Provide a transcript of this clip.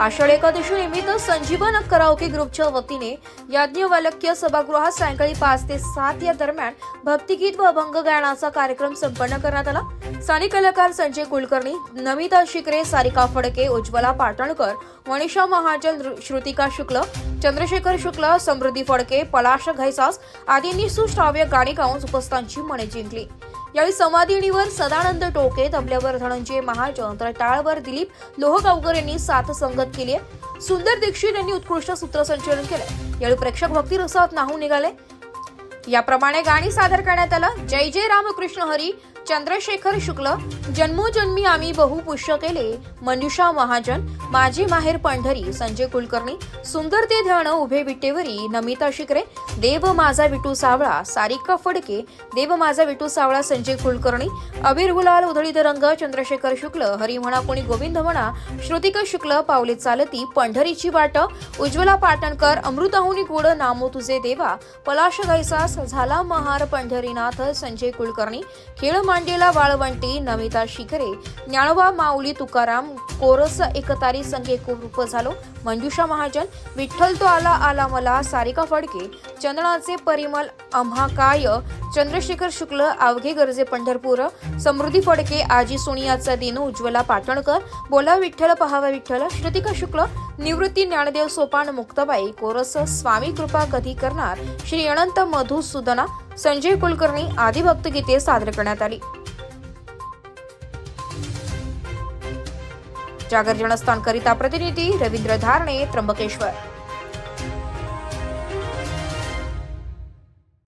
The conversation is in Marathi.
आषाढ एकादशी निमित्त संजीवन कराओके ग्रुपच्या वतीने याज्ञवालक्य सभागृहात सायंकाळी पाच ते सात या दरम्यान भक्तिगीत व अभंग गायनाचा कार्यक्रम संपन्न करण्यात आला. स्थानिक कलाकार संजय कुलकर्णी नमिता शिकरे सारिका फडके उज्ज्वला पाटणकर मनीषा महाजन श्रुतिका शुक्ल चंद्रशेखर शुक्ल समृद्धी फडके पलाश घैसास आदींनी सुश्राव्य गाणी गाऊन उपस्थांची मने जिंकली. यावेळी समाधीणीवर सदानंद टोके तबल्यावर धनंजय महाजन तर टाळवर दिलीप लोहगावकर यांनी साथ संगत केली आहे. सुंदर दीक्षित यांनी उत्कृष्ट सूत्रसंचलन केलं यावेळी प्रेक्षक भक्ती रसात नाहून निघाले. याप्रमाणे गाणी सादर करण्यात आलं. जय जय रामकृष्ण हरी. चंद्रशेखर शुक्ल जन्मोजन्मी आम्ही बहु पुष्य केले मनुषा महाजन माझी माहेर पंढरी संजय कुलकर्णी सुंदर ते ध्यान उभे विटेवरी नमिता शिकरे देव माझा विटू सावळा सारिका फडके देव माझा विटू सावळा संजय कुलकर्णी अबीर गुलाल उधळीत रंग चंद्रशेखर शुक्ल हरी म्हणा कोणी गोविंद म्हणा श्रुतिका शुक्ल पावले चालती पंढरीची वाट उज्ज्वला पाटणकर अमृताहुनी गोड नामो तुझे देवा पलाश गैसास झाला महार पंढरीनाथ संजय कुलकर्णी खेळ मांडेला वाळवंटी नमिता शिखरे ज्ञानोबा माऊली तुकाराम कोरस एकतारी संघे कुरूप झालो. मंजुषा महाजन विठ्ठल तो आला आला मला सारिका फडके चंदनाचे परिमल अम्हाकाय चंद्रशेखर शुक्ल अवघे गरजे पंढरपूर समृद्धी फडके आजी सोनियाचा दिन उज्ज्वला पाटणकर बोला विठ्ठल पहावा विठ्ठल श्रुतिका शुक्ल निवृत्ती ज्ञानदेव सोपान मुक्ताबाई कोरस स्वामी कृपा कधी करणार? श्री अनंत मधुसूदना संजय कुलकर्णी आदी भक्तगीते सादर करण्यात आली. जागर जनस्थान करिता प्रतिनिधी रवींद्र धारणे त्र्यंबकेश्वर.